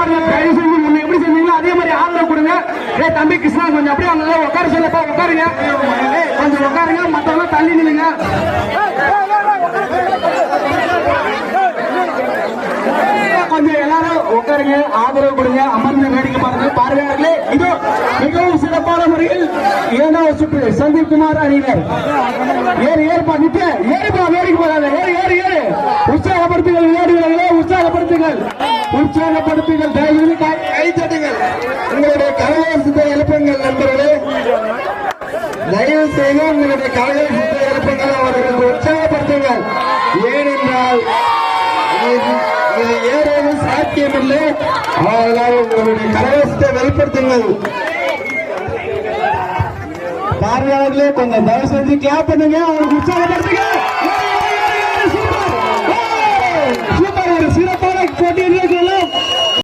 ஏற்பாடுல தயவு செஞ்சு முன்ன எப்படி செஞ்சீங்களோ அதே மாதிரி ஆதரவு கொடுங்க. ஏ தம்பி கிருஷ்ணா கொஞ்சம் அப்படியே அவங்க உட்கார சொல்லப்பா உட்காருங்க. ஏய், கொஞ்சம் உட்காருங்க மத்தவங்க தள்ளி நில்லுங்க. கொஞ்சம் எல்லாரும் உட்காருங்க ஆதரவு கொடுங்க அமர்ந்து வேடிக்கை பாருங்க பார்வையாளர்களே இதோ மிகவும் சிறப்பான முறையில் இரண்டாவது சுற்று. சந்தீப் குமார் அணியினர். ஏறு ஏறுப்பா நிக்க ஏறுப்பா வேடிக்கை பாருங்க ஏறு ஏறு ஏறு. உற்சாகப்படுத்துங்கள் விளையாடுகிறீர்களே உற்சாகப்படுத்துங்கள். உற்சாகப்படுத்துங்கள். தயவு செய்து உங்களுடைய கரகோஷத்தை எழுப்புங்கள் நண்பர்களே. தயவு செய்து உங்களுடைய கரகோஷத்தை எழுப்புங்கள் அவர்களுக்கு உற்சாகப்படுத்துங்கள். ஏனென்றால் ஏதாவது சாத்தியமில்லை. ஆனால் உங்களுடைய கரகோஷத்தை வெளிப்படுத்துங்கள். பார்வையாளர்களே கொஞ்சம் தயவு செஞ்சு கிளாப் பண்ணுங்க அவங்களுக்கு உற்சாகப்படுத்துங்க. சூப்பர். ஒரு சிறப்பான போட்டி